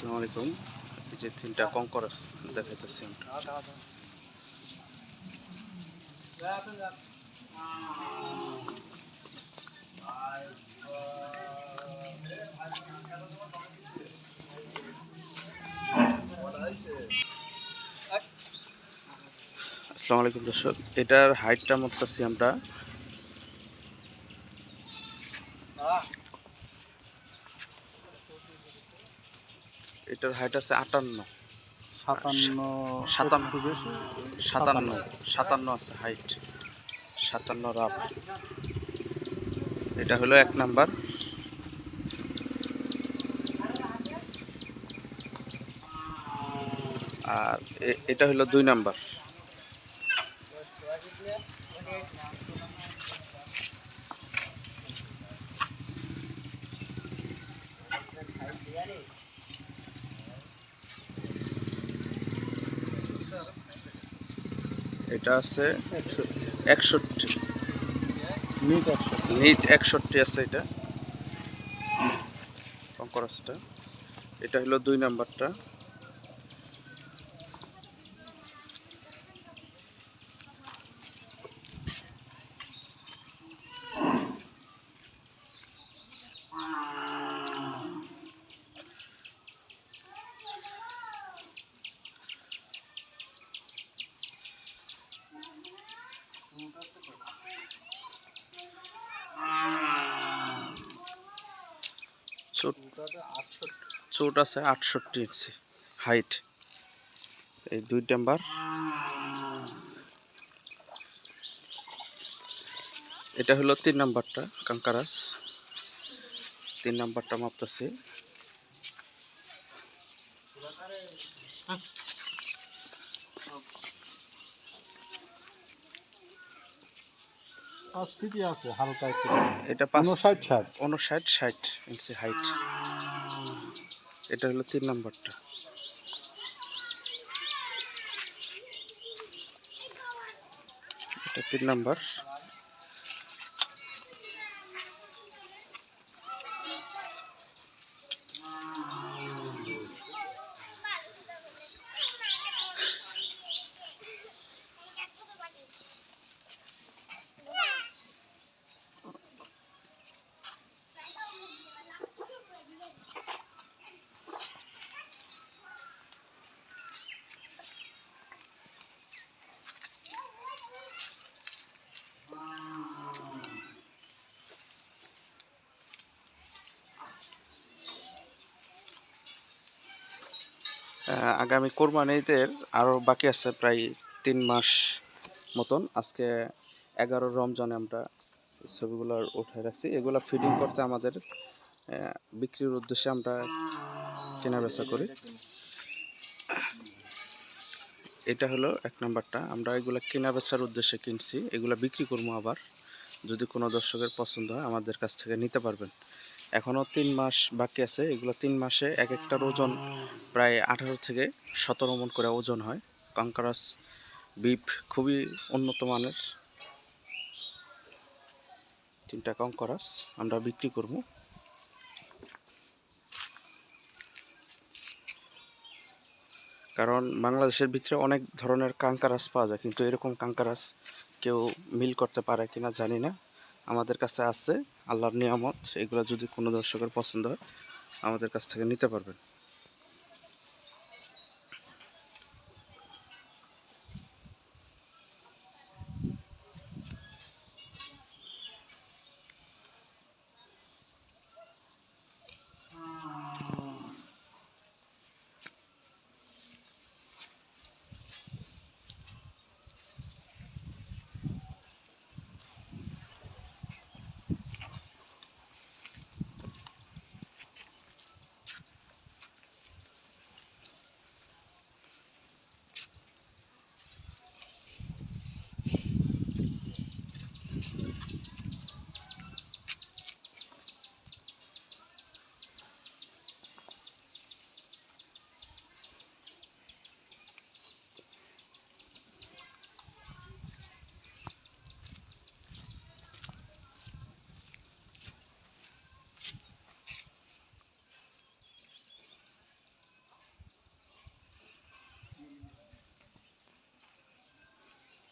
আসসালামু আলাইকুম। যে তিনটা দেখাইতেছি আসসালামু আলাইকুম দর্শক এটার হাইটটা মাপতেছি আমরা এটার হাইট আছে আটান্ন। সাতান্ন সাতান্ন। সাতান্ন। সাতান্ন। আছে হাইট সাতান্ন রাব। এটা হলো এক নাম্বার। আর এটা হলো দুই নাম্বার। এটা আছে একষট্টি। নিট একষট্টি। আছে এটা। কঙ্করাসটা এটা হলো দুই নাম্বারটা। চোট আছে আটষট্টি ইঞ্চি হাইট। এই দুই নাম্বার। এটা হলো তিন নাম্বারটা, কাঙ্কারাস। তিন নাম্বারটা মাপতেছি। পাঁচ ফিটই আছে হালকা একটু। এটা পাঁচ উনষাট ষাট। উনষাট ষাট ইঞ্চি হাইট এটা হলো তিন নাম্বারটা। এটা তিন নাম্বার। আগামী কোরবানিদের আরও বাকি আছে প্রায় তিন মাস মতন। আজকে এগারো রমজানে আমরা ছবিগুলো উঠে রাখছি। এগুলো ফিডিং করতে আমাদের বিক্রির উদ্দেশ্যে আমরা কেনা বেচা করি। এটা হলো এক নাম্বারটা। আমরা এগুলো কেনা বেচার উদ্দেশ্যে কিনছি। এগুলো বিক্রি করব আবার। যদি কোনো দর্শকের পছন্দ হয়, আমাদের কাছ থেকে নিতে পারবেন। এখনও তিন মাস বাকি আছে। এগুলো তিন মাসে এক একটার ওজন প্রায় আঠারো থেকে সতেরো মন করে ওজন হয়। কাঙ্কারাস, বিপ খুবই উন্নত মানের। তিনটা কঙ্করাস আমরা বিক্রি করব। কারণ বাংলাদেশের ভিতরে অনেক ধরনের কাঙ্কারাস পাওয়া যায়, কিন্তু এরকম কাঙ্কারাস কেউ মিল করতে পারে কিনা জানি না। আমাদের কাছে আছে। আল্লাহর নিয়ামত এগুলো যদি কোনো দর্শকের পছন্দ হয় আমাদের কাছ থেকে নিতে পারবেন।